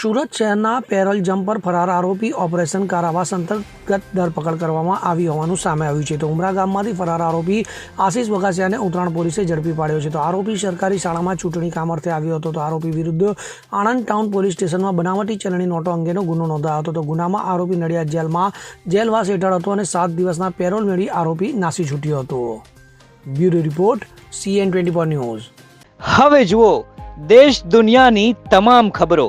સુરત શહેરના parole jump પર ફરાર આરોપી ઓપરેશન કારાવાસ અંતર્ગત ધરપકડ કરવામાં આવી હોવાનું સામે આવ્યું છે. તો ઉમરા ગામમાંથી ફરાર આરોપી આશીષ વગાસિયાને ઉત્તરાયણ પોલીસે ઝડપી પાડ્યો છે. તો આરોપી સરકારી શાળામાં ચૂંટણી કામ અર્થે આવ્યો હતો. તો આરોપી વિરુદ્ધ આણંદ ટાઉન પોલીસ સ્ટેશનમાં બનાવટી ચલણી નોટો અંગેનો ગુનો નોંધાયો હતો. તો ગુનામાં આરોપી નડિયાદ જેલમાં જેલવાસ હેઠળ હતો અને સાત દિવસના પેરોલ મેળવી આરોપી નાસી છૂટ્યો હતો. Bureau report CN twenty four news. હવે જુઓ, દેશ દુનિયાની તમામ ખબરો